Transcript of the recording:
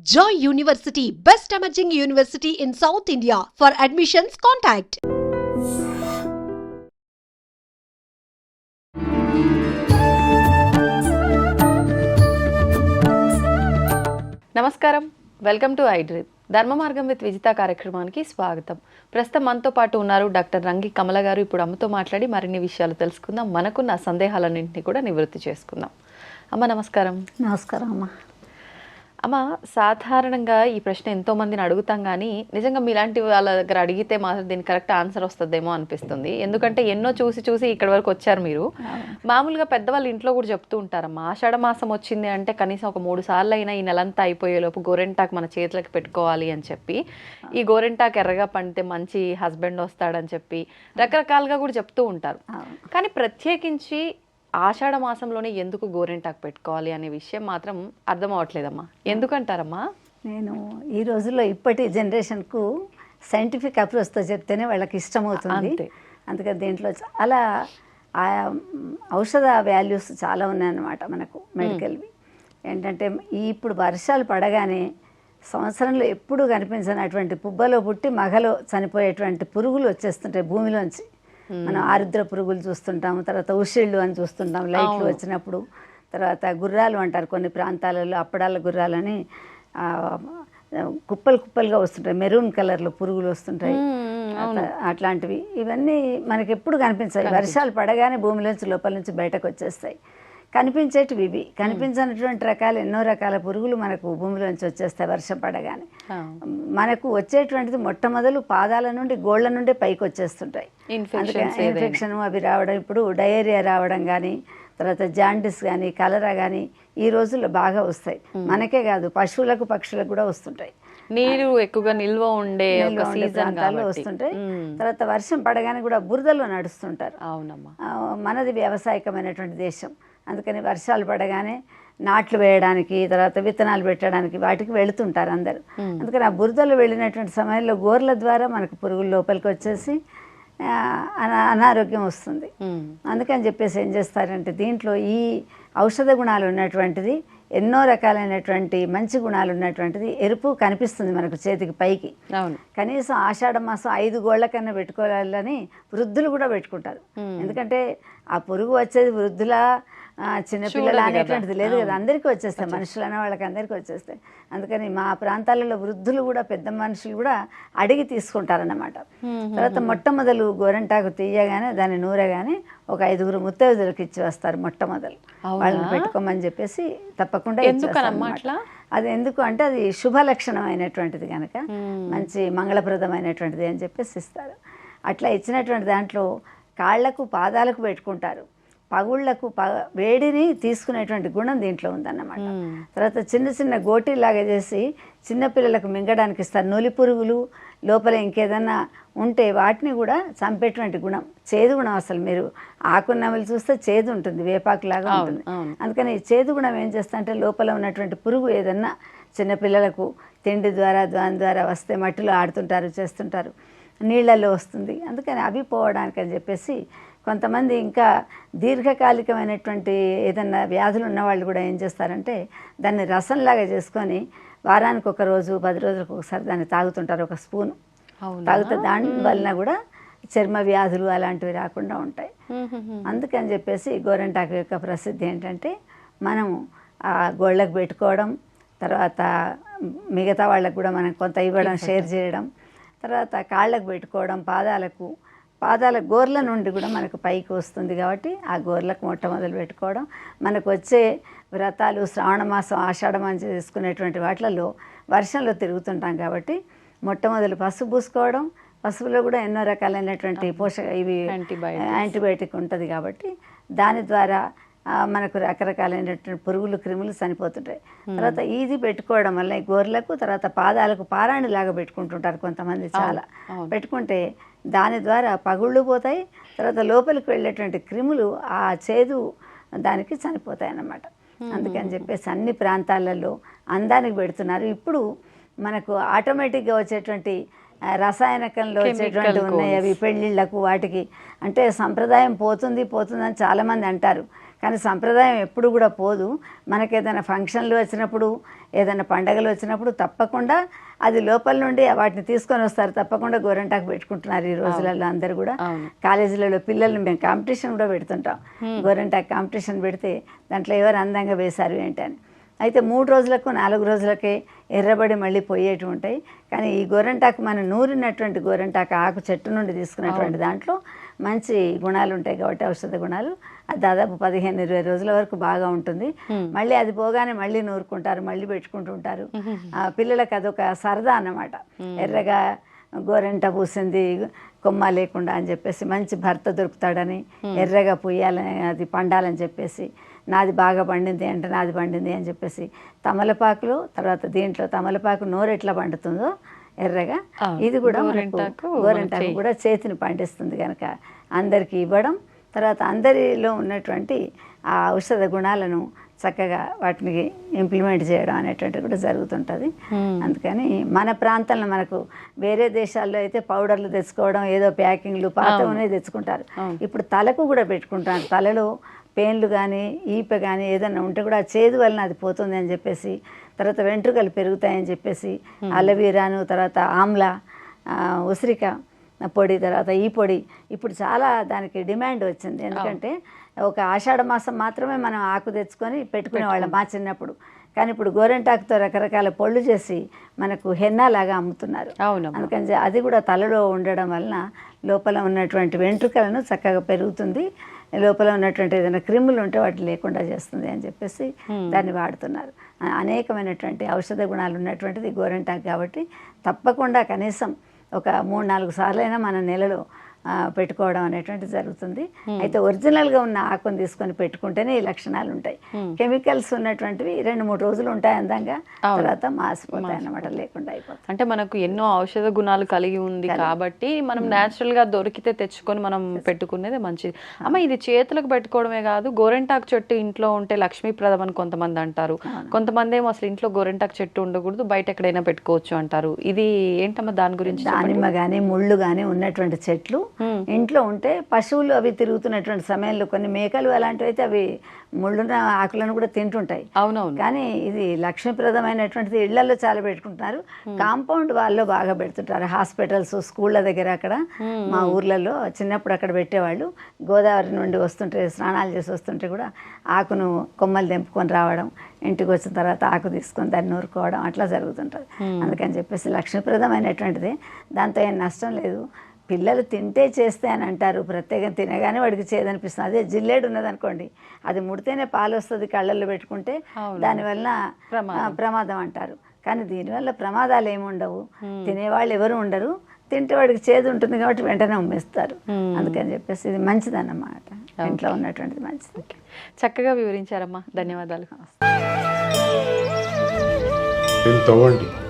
Joy University, best emerging university in South India. For admissions, contact. నమస్కారం. Welcome to iDream Dharma Margam with Vijitha కార్యక్రమానికి స్వాగతం. ప్రస్తుతం మనతో పాటు ఉన్నారు డాక్టర్ రంగి కమల గారు. ఇప్పుడు అమ్మతో మాట్లాడి మరిన్ని విషయాలు తెలుసుకుందాం. మనకున్న సందేహాలన్నింటినీ కూడా నివృత్తి చేసుకుందాం. అమ్మ నమస్కారం. నమస్కారం అమ్మ. అమ్మ సాధారణంగా ఈ ప్రశ్న ఎంతో మందిని అడుగుతాం కానీ నిజంగా మీలాంటి వాళ్ళ దగ్గర అడిగితే మాత్రం దీనికి కరెక్ట్ ఆన్సర్ వస్తుందేమో అనిపిస్తుంది. ఎందుకంటే ఎన్నో చూసి చూసి ఇక్కడి వరకు వచ్చారు మీరు. మామూలుగా పెద్దవాళ్ళు ఇంట్లో కూడా చెప్తూ ఉంటారమ్మా ఆషాఢ మాసం వచ్చింది అంటే కనీసం ఒక మూడు సార్లు అయినా ఈ నెలంతా అయిపోయేలోపు గోరెంటాకు మన చేతులకు పెట్టుకోవాలి అని చెప్పి ఈ గోరెంటాకు ఎర్రగా పండితే మంచి హస్బెండ్ వస్తాడని చెప్పి రకరకాలుగా కూడా చెప్తూ ఉంటారు. కానీ ప్రత్యేకించి ఆషాఢ మాసంలోనే ఎందుకు గోరెంటాకు పెట్టుకోవాలి అనే విషయం మాత్రం అర్థం అవ్వట్లేదమ్మా. ఎందుకంటారమ్మా? నేను ఈ రోజుల్లో ఇప్పటి జనరేషన్కు సైంటిఫిక్ అప్రోచ్తో చెప్తేనే వాళ్ళకి ఇష్టమవుతుంది. అంతే. అందుకని దీంట్లో చాలా ఆ ఔషధ వాల్యూస్ చాలా ఉన్నాయన్నమాట మనకు మెడికల్వి. ఏంటంటే ఈ ఇప్పుడు వర్షాలు పడగానే సంవత్సరంలో ఎప్పుడూ కనిపించినటువంటి పుబ్బలో పుట్టి మగలో చనిపోయేటువంటి పురుగులు వచ్చేస్తుంటాయి భూమిలోంచి. మనం ఆరుద్ర పురుగులు చూస్తుంటాం తర్వాత ఉషిళ్ళు అని చూస్తుంటాం లైట్లు వచ్చినప్పుడు. తర్వాత గుర్రాలు అంటారు కొన్ని ప్రాంతాలలో అప్పడాల గుర్రాలని కుప్పలు కుప్పలుగా వస్తుంటాయి మెరూన్ కలర్లో పురుగులు వస్తుంటాయి. అట్లా- అట్లాంటివి. ఇవన్నీ మనకి ఎప్పుడు కనిపించాయి వర్షాలు పడగానే భూమిలోంచి లోపల నుంచి బయటకు వచ్చేస్తాయి. కనిపించేటివి ఇవి. కనిపించినటువంటి రకాల ఎన్నో రకాల పురుగులు మనకు భూమిలోంచి వచ్చేస్తాయి వర్షం పడగానే. మనకు వచ్చేటువంటిది మొట్టమొదలు పాదాల నుండి గోళ్ళ నుండి పైకి వచ్చేస్తుంటాయి. ఇన్ఫెక్షన్ అవి రావడం ఇప్పుడు డయేరియా రావడం కానీ తర్వాత జాండిస్ కానీ కలరా కానీ ఈ రోజుల్లో బాగా వస్తాయి. మనకే కాదు పశువులకు పక్షులకు కూడా వస్తుంటాయి. నీరు ఎక్కువగా నిల్వ ఉండే ప్రాంతాల్లో వస్తుంటాయి. తర్వాత వర్షం పడగానే కూడా బురదలో నడుస్తుంటారు. అవునమ్మా. మనది వ్యవసాయకమైనటువంటి దేశం. అందుకని వర్షాలు పడగానే నాట్లు వేయడానికి తర్వాత విత్తనాలు పెట్టడానికి వాటికి వెళుతుంటారు అందరు. అందుకని ఆ బురదలో వెళ్ళినటువంటి సమయంలో గోర్ల ద్వారా మనకు పురుగులు లోపలికి వచ్చేసి అనారోగ్యం వస్తుంది. అందుకని చెప్పేసి ఏం చేస్తారంటే దీంట్లో ఈ ఔషధ గుణాలు ఉన్నటువంటిది ఎన్నో రకాలైనటువంటి మంచి గుణాలు ఉన్నటువంటిది ఎరుపు కనిపిస్తుంది మనకు చేతికి పైకి. కనీసం ఆషాఢ మాసం ఐదు గోళ్ళ కన్నా పెట్టుకోవాలని వృద్ధులు కూడా పెట్టుకుంటారు. ఎందుకంటే ఆ పురుగు వచ్చేది వృద్ధుల చిన్నపిల్లల అనేటువంటిది లేదు కదా. అందరికీ వచ్చేస్తాయి మనుషులు అనే వాళ్ళకి అందరికీ వచ్చేస్తాయి. అందుకని మా ప్రాంతాలలో వృద్ధులు కూడా పెద్ద మనుషులు కూడా అడిగి తీసుకుంటారన్నమాట. తర్వాత మొట్టమొదలు గోరంటాకు తీయగానే దాన్ని నూరగానే ఒక ఐదుగురు ముత్తైదులకు ఇచ్చి వస్తారు మొట్టమొదలు. వాళ్ళని పెట్టుకోమని చెప్పేసి తప్పకుండా? అది ఎందుకు అంటే అది శుభ లక్షణమైనటువంటిది కనుక మంచి మంగళప్రదమైనటువంటిది అని చెప్పేసి ఇస్తారు. అట్లా ఇచ్చినటువంటి దాంట్లో కాళ్ళకు పాదాలకు పెట్టుకుంటారు. పగుళ్ళకు ప వేడిని తీసుకునేటువంటి గుణం దీంట్లో ఉందన్నమాట. తర్వాత చిన్న చిన్న గోటీలాగా చేసి చిన్నపిల్లలకు మింగడానికి ఇస్తారు. నొలి పురుగులు లోపల ఇంకేదన్నా ఉంటే వాటిని కూడా చంపేటువంటి గుణం. చేదు గుణం అసలు మీరు ఆకున్నమలు చూస్తే చేదు ఉంటుంది వేపాకులాగా ఉంటుంది. అందుకని చేదు గుణం ఏం చేస్తుంటే లోపల ఉన్నటువంటి పురుగు ఏదన్నా చిన్నపిల్లలకు తిండి ద్వారా దాని ద్వారా వస్తే మట్టిలో ఆడుతుంటారు చేస్తుంటారు. నీళ్ళల్లో వస్తుంది. అందుకని అవి పోవడానికి అని చెప్పేసి కొంతమంది ఇంకా దీర్ఘకాలికమైనటువంటి ఏదన్నా వ్యాధులు ఉన్న వాళ్ళు కూడా ఏం చేస్తారంటే దాన్ని రసంలాగా చేసుకొని వారానికి ఒక రోజు పది రోజులకు ఒకసారి దాన్ని తాగుతుంటారు ఒక స్పూన్? తాగితే దాని వలన కూడా చర్మ వ్యాధులు అలాంటివి రాకుండా ఉంటాయి. అందుకని చెప్పేసి గోరంటాకు యొక్క ప్రసిద్ధి ఏంటంటే మనము ఆ గోళ్ళకు పెట్టుకోవడం తర్వాత మిగతా వాళ్ళకు కూడా మనం కొంత ఇవ్వడం షేర్ చేయడం తర్వాత కాళ్ళకు పెట్టుకోవడం పాదాలకు పాదాల గోర్ల నుండి కూడా మనకు పైకి వస్తుంది కాబట్టి ఆ గోర్లకు మొట్టమొదలు పెట్టుకోవడం. మనకు వచ్చే వ్రతాలు శ్రావణ మాసం ఆషాఢ మాసం చేసుకునేటువంటి వాటిలలో వర్షంలో తిరుగుతుంటాం కాబట్టి మొట్టమొదలు పసుపు పూసుకోవడం. పసుపులో కూడా ఎన్నో రకాలైనటువంటి పోషక ఇవి. యాంటీబయాటిక్ ఉంటుంది కాబట్టి దాని ద్వారా మనకు రకరకాలైనటువంటి పురుగులు క్రిములు చనిపోతుంటాయి. తర్వాత ఇది పెట్టుకోవడం వల్ల గోర్లకు తర్వాత పాదాలకు పారాణి లాగా పెట్టుకుంటుంటారు కొంతమంది చాలా. పెట్టుకుంటే దాని ద్వారా పగుళ్ళు పోతాయి తర్వాత లోపలికి వెళ్ళేటువంటి క్రిములు ఆ చేదు దానికి చనిపోతాయి అన్నమాట అందుకని చెప్పేసి అన్ని ప్రాంతాలలో అందానికి పెడుతున్నారు. ఇప్పుడు మనకు ఆటోమేటిక్గా వచ్చేటువంటి రసాయనకంలో వచ్చేటువంటి ఉన్నాయి అవి పెళ్ళిళ్ళకు వాటికి. అంటే సంప్రదాయం పోతుంది పోతుందని చాలామంది అంటారు. కానీ సంప్రదాయం ఎప్పుడు కూడా పోదు. మనకి ఏదైనా ఫంక్షన్లు వచ్చినప్పుడు ఏదైనా పండగలు వచ్చినప్పుడు తప్పకుండా అది లోపల నుండి వాటిని తీసుకొని వస్తారు. తప్పకుండా గోరంటాకు పెట్టుకుంటున్నారు ఈ రోజులలో అందరు కూడా. కాలేజీలలో పిల్లల్ని మేము కాంపిటీషన్ కూడా పెడుతుంటాం. గోరంటాకు కాంపిటీషన్ పెడితే దాంట్లో ఎవరు అందంగా వేశారు ఏంటని అయితే మూడు రోజులకు నాలుగు రోజులకే ఎర్రబడి మళ్ళీ పోయేటి ఉంటాయి. కానీ ఈ గోరంటాకు మనం నూరినటువంటి గోరంటాకు ఆకు చెట్టు నుండి తీసుకున్నటువంటి దాంట్లో మంచి గుణాలు ఉంటాయి కాబట్టి ఔషధ గుణాలు. దాదాపు పదిహేను ఇరవై రోజుల వరకు బాగా ఉంటుంది. మళ్ళీ అది పోగానే మళ్ళీ నూరుకుంటారు మళ్ళీ పెట్టుకుంటూ ఉంటారు ఆ, పిల్లలకు అదొక సరదా అన్నమాట. ఎర్రగా గోరెంట పూసింది కొమ్మ లేకుండా అని చెప్పేసి మంచి భర్త దొరుకుతాడని ఎర్రగా పూయాలని అది పండాలని చెప్పేసి నాది బాగా పండింది అంటే నాది పండింది అని చెప్పేసి తమలపాకులు తర్వాత దీంట్లో తమలపాకు నోరు ఎట్లా పండుతుందో ఎర్రగా ఇది కూడా మనకు గోరింటాకు. కూడా చేతిని పండిస్తుంది కనుక అందరికీ ఇవ్వడం తర్వాత అందరిలో ఉన్నటువంటి ఆ ఔషధ గుణాలను చక్కగా వాటిని ఇంప్లిమెంట్ చేయడం అనేటువంటిది కూడా జరుగుతుంటుంది. అందుకని మన ప్రాంతంలో మనకు వేరే దేశాల్లో అయితే పౌడర్లు తెచ్చుకోవడం ఏదో ప్యాకింగ్లు పాత ఉన్నాయి తెచ్చుకుంటారు. ఇప్పుడు తలకు కూడా పెట్టుకుంటారు. తలలో పెయిన్లు కానీ ఈప కానీ ఏదైనా ఉంటే కూడా చేదు వలన అది పోతుంది అని చెప్పేసి తర్వాత వెంట్రుకలు పెరుగుతాయని చెప్పేసి అలవీరాను తర్వాత ఆమ్లా ఉసిరిక పొడి తర్వాత ఈ పొడి. ఇప్పుడు చాలా దానికి డిమాండ్ వచ్చింది. ఎందుకంటే ఒక ఆషాఢ మాసం మాత్రమే మనం ఆకు తెచ్చుకొని పెట్టుకునే వాళ్ళం మా చిన్నప్పుడు కానీ ఇప్పుడు గోరెంటాకుతో రకరకాల పొళ్ళు చేసి మనకు హెన్నా లాగా అమ్ముతున్నారు. అందుకని అది కూడా తలలో ఉండడం వలన లోపల ఉన్నటువంటి వెంట్రుకలను చక్కగా పెరుగుతుంది. లోపల ఉన్నటువంటి ఏదైనా క్రిములు ఉంటే వాటి లేకుండా చేస్తుంది అని చెప్పేసి దాన్ని వాడుతున్నారు. అనేకమైనటువంటి ఔషధ గుణాలు ఉన్నటువంటిది గోరెంటాకు కాబట్టి తప్పకుండా కనీసం ఒక మూడు నాలుగు సార్లు అయినా మన నెలలో పెట్టుకోవడం అనేటువంటిది జరుగుతుంది. అయితే ఒరిజినల్గా ఉన్న ఆకుని తీసుకొని పెట్టుకుంటేనే ఈ లక్షణాలు ఉంటాయి. కెమికల్స్ ఉన్నటువంటివి రెండు మూడు రోజులు ఉంటాయి అందంగా తర్వాత మాసిపోతాయి అన్నమాట లేకుండా అయిపోతాయి. అంటే మనకు ఎన్నో ఔషధ గుణాలు కలిగి ఉంది కాబట్టి మనం న్యాచురల్గా దొరికితే తెచ్చుకొని మనం పెట్టుకునేది మంచిది. అమ్మ ఇది చేతులకు పెట్టుకోవడమే కాదు గోరెంటాకు చెట్టు ఇంట్లో ఉంటే లక్ష్మీప్రదం అని కొంతమంది అంటారు. కొంతమంది ఏమో అసలు ఇంట్లో గోరెంటాకు చెట్టు ఉండకూడదు బయట ఎక్కడైనా పెట్టుకోవచ్చు అంటారు. ఇది ఏంటమ్మా దాని గురించి దానిమ్మ కానీ ముళ్ళు కానీ ఉన్నటువంటి చెట్లు ఇంట్లో ఉంటే పశువులు అవి తిరుగుతున్నటువంటి సమయంలో కొన్ని మేకలు అలాంటివి అయితే అవి ముళ్ళున్న ఆకులను కూడా తింటుంటాయి. అవునవును. కానీ ఇది లక్ష్మీప్రదమైనటువంటిది ఇళ్ళలో చాలా పెట్టుకుంటున్నారు. కాంపౌండ్ వాళ్ళలో బాగా పెడుతుంటారు. హాస్పిటల్స్ స్కూళ్ళ దగ్గర అక్కడ. మా ఊర్లలో చిన్నప్పుడు అక్కడ పెట్టేవాళ్ళు. గోదావరి నుండి వస్తుంటే స్నానాలు చేసి వస్తుంటే కూడా ఆకును కొమ్మలు తెంపుకొని రావడం ఇంటికి వచ్చిన తర్వాత ఆకు తీసుకొని దాన్ని నూరుకోవడం అట్లా జరుగుతుంటుంది. అందుకని చెప్పేసి లక్ష్మీప్రదమైనటువంటిది. దాంతో ఏం నష్టం లేదు. పిల్లలు తింటే చేస్తే అని అంటారు ప్రత్యేకంగా తినగానే వాడికి చేదనిపిస్తుంది. అదే జిల్లేడు ఉన్నదనుకోండి అది ముడితేనే పాలు వస్తుంది కళ్ళల్లో పెట్టుకుంటే దానివల్ల ప్రమాదం. అంటారు. కానీ దీనివల్ల ప్రమాదాలు ఏమి ఉండవు. తినేవాళ్ళు ఎవరు ఉండరు. తింటే వాడికి చేదు ఉంటుంది కాబట్టి వెంటనే ఉమ్మేస్తారు. అందుకని చెప్పేసి ఇది మంచిదన్నమాట. ఇంట్లో ఉన్నటువంటిది మంచిది. చక్కగా వివరించారమ్మా. ధన్యవాదాలు. తవ్వండి.